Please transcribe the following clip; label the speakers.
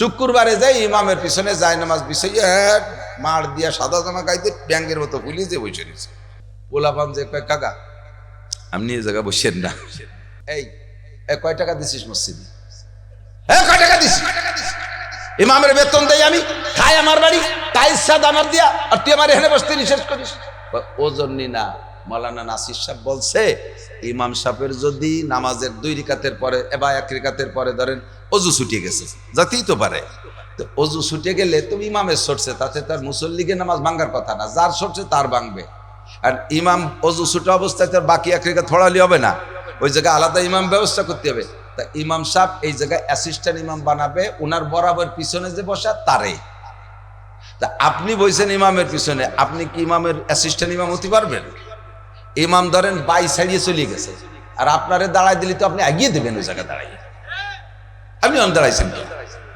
Speaker 1: শুক্রবারে যাই, ইমামের পিছনে যায়, নামাজ বিষয় এক মার দিয়া সাদা জামা গাইতে ব্যাঙ্গের মতো পুলিশ যে বসে রয়েছে। পোলাপান যে, কয় কাকা, আপনি এই জায়গায় বসেন না। এই কয় টাকা দিছিস মসজিদে? এ কয় টাকা দিছিস? ইমামের বেতন দেই আমি, খাই আমার বাড়ি, তাই সাদ আমার দিয়া, আর তুই আমার এখানে বসতে নিষেধ করিস। ও জন্যই না মৌলানা নাসির সাহেব বলছে, ইমাম সাহেবের যদি নামাজের দুই রিকাতের পরে বা এক রিকাতের পরে ধরেন অজু ছুটিয়ে গেছে যাতেই তো পারে। তো অজু ছুটে গেলে তুমি ইমামের সরছে তাতে তার মুসল্লিকে নামাজ ভাঙ্গার কথা না, যার সরছে তার ভাঙবে। আর ইমাম অজু ছুটা অবস্থায় তার বাকি এক রিকাত থড়ালি হবে না, ওই জায়গায় আলাদা ইমাম ব্যবস্থা করতে হবে। তা ইমাম সাহেব এই জায়গায় অ্যাসিস্ট্যান্ট ইমাম বানাবে ওনার বরাবর পিছনে যে বসা, তারে। তা আপনি বলছেন ইমামের পিছনে, আপনি কি ইমামের অ্যাসিস্ট্যান্ট ইমাম হতে পারবেন? ইমাম ধরেন বাই ছাড়িয়ে চলে গেছে। আর আপনারে দাঁড়ায় দিলে তো আপনি এগিয়ে দেবেন ওই জায়গায় দাঁড়াইয়ে। আপনি অন দাঁড়াইছেন তো